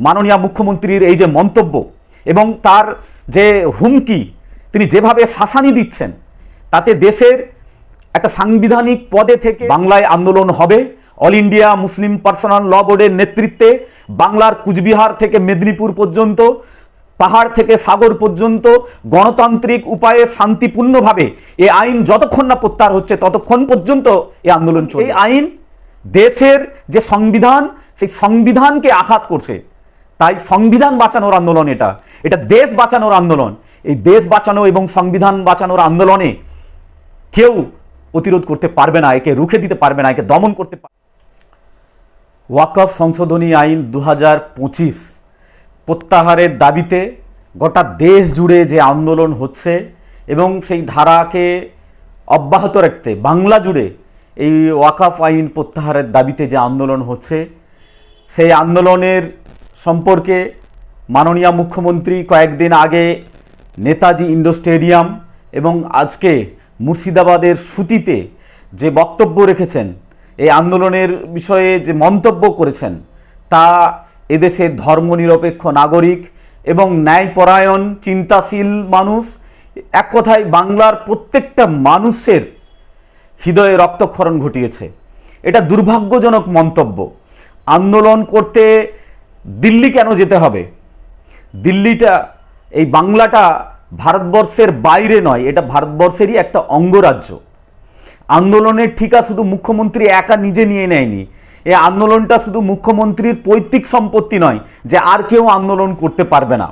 মাননীয় মুখ্যমন্ত্রীর এই যে মন্তব্য এবং তার যে হুমকি তিনি যেভাবে শাসানি দিচ্ছেন তাতে দেশের একটা সাংবিধানিক পদে থেকে বাংলায় আন্দোলন হবে। All India Muslim personal law বোর্ডের নেতৃত্বে বাংলার কুচবিহার থেকে মেদিনীপুর পর্যন্ত পাহাড় থেকে সাগর পর্যন্ত গণতান্ত্রিক উপায়ে শান্তিপূর্ণভাবে এ আইন যতক্ষণ না প্রত্যাহার হচ্ছে ততক্ষণ পর্যন্ত এ আন্দোলন চলবে। এই আইন দেশের যে সংবিধান সেই সংবিধানকে আঘাত করছে। তাই সংবিধান বাঁচানোর আন্দোলন এটা। এটা দেশ বাঁচানোর আন্দোলন। এই দেশ বাঁচানো এবং সংবিধান বাঁচানোর আন্দোলনে কেউ প্রতিরোধ করতে পারবে না, একে রুখে দিতে পারবে না, একে দমন করতে পারবে ওয়াকফ সংশোধনী আইন দু হাজার পঁচিশ প্রত্যাহারের দাবিতে গোটা দেশ জুড়ে যে আন্দোলন হচ্ছে এবং সেই ধারাকে অব্যাহত রাখতে বাংলা জুড়ে এই ওয়াকফ আইন প্রত্যাহারের দাবিতে যে আন্দোলন হচ্ছে, সেই আন্দোলনের সম্পর্কে মাননীয় মুখ্যমন্ত্রী কয়েকদিন আগে নেতাজি ইন্ডো স্টেডিয়াম এবং আজকে মুর্শিদাবাদের সুতিতে যে বক্তব্য রেখেছেন, এই আন্দোলনের বিষয়ে যে মন্তব্য করেছেন, তা এদেশের ধর্মনিরপেক্ষ নাগরিক এবং ন্যায়পরায়ণ, চিন্তাশীল মানুষ, এক কথায় বাংলার প্রত্যেকটা মানুষের হৃদয়ে রক্তক্ষরণ ঘটিয়েছে। এটা দুর্ভাগ্যজনক মন্তব্য। আন্দোলন করতে দিল্লি কেন যেতে হবে? দিল্লিটা, এই বাংলাটা ভারতবর্ষের বাইরে নয়, এটা ভারতবর্ষেরই একটা অঙ্গরাজ্য। আন্দোলনের ঠিকা শুধু মুখ্যমন্ত্রী একা নিজে নিয়ে নেয়নি, এই আন্দোলনটা শুধু মুখ্যমন্ত্রীর পৈতৃক সম্পত্তি নয়, যে আর কেউ আন্দোলন করতে পারবে না।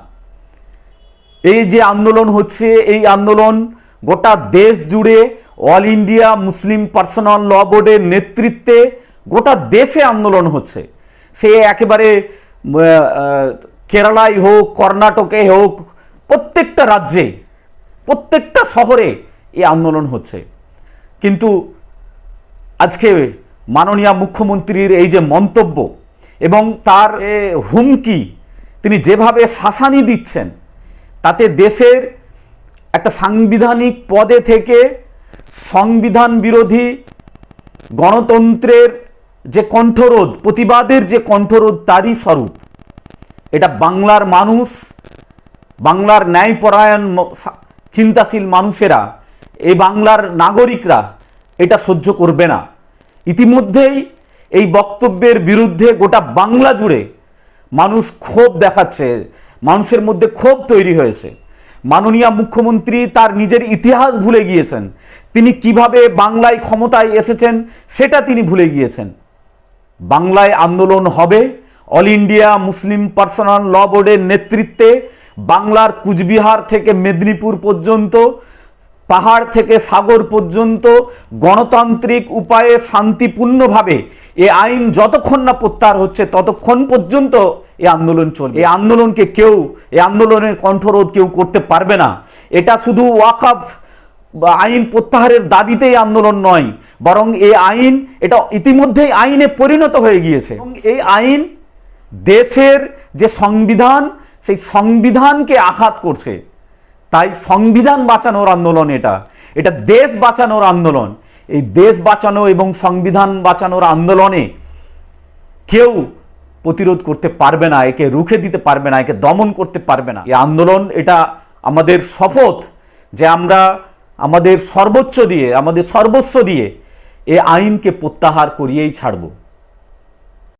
এই যে আন্দোলন হচ্ছে, এই আন্দোলন গোটা দেশ জুড়ে all India Muslim personal law বোর্ডের নেতৃত্বে গোটা দেশে আন্দোলন হচ্ছে। সে একেবারে কেরালায় হোক, কর্ণাটকে হোক, প্রত্যেকটা রাজ্যে, প্রত্যেকটা শহরে এই আন্দোলন হচ্ছে। কিন্তু আজকে মাননীয় মুখ্যমন্ত্রীর এই যে মন্তব্য এবং তার হুমকি, তিনি যেভাবে শাসানি দিচ্ছেন, তাতে দেশের একটা সাংবিধানিক পদে থেকে সংবিধান বিরোধী গণতন্ত্রের যে কণ্ঠরোধ, প্রতিবাদের যে কণ্ঠরোধ তারই স্বরূপ। এটা বাংলার মানুষ, বাংলার ন্যায়পরায়ণ চিন্তাশীল মানুষেরা, এই বাংলার নাগরিকরা এটা সহ্য করবে না। ইতিমধ্যেই এই বক্তব্যের বিরুদ্ধে গোটা বাংলা জুড়ে মানুষ ক্ষোভ দেখাচ্ছে, মানুষের মধ্যে ক্ষোভ তৈরি হয়েছে। মাননীয় মুখ্যমন্ত্রী তার নিজের ইতিহাস ভুলে গিয়েছেন। তিনি কীভাবে বাংলায় ক্ষমতায় এসেছেন, সেটা তিনি ভুলে গিয়েছেন। বাংলায় আন্দোলন হবে। All India Muslim personal law বোর্ডের নেতৃত্বে বাংলার কুচবিহার থেকে মেদিনীপুর পর্যন্ত, পাহাড় থেকে সাগর পর্যন্ত গণতান্ত্রিক উপায়ে শান্তিপূর্ণভাবে এ আইন যতক্ষণ না প্রত্যাহার হচ্ছে ততক্ষণ পর্যন্ত এ আন্দোলন চলবে। এই আন্দোলনকে কেউ এই আন্দোলনের কণ্ঠরোধ কেউ করতে পারবে না। এটা শুধু ওয়াকফ আইন প্রত্যাহারের দাবিতেই আন্দোলন নয়, বরং এই আইন এটা ইতিমধ্যেই আইনে পরিণত হয়ে গিয়েছে। এই আইন দেশের যে সংবিধান, সেই সংবিধানকে আঘাত করছে। তাই সংবিধান বাঁচানোর আন্দোলন এটা। এটা দেশ বাঁচানোর আন্দোলন। এই দেশ বাঁচানো এবং সংবিধান বাঁচানোর আন্দোলনে কেউ প্রতিরোধ করতে পারবে না, একে রুখে দিতে পারবে না, একে দমন করতে পারবে না। এই আন্দোলন এটা আমাদের শপথ যে আমরা আমাদের সর্বোচ্চ দিয়ে আমাদের সর্বস্ব দিয়ে এ আইনকে প্রত্যাহার করিয়েই ছাড়বো।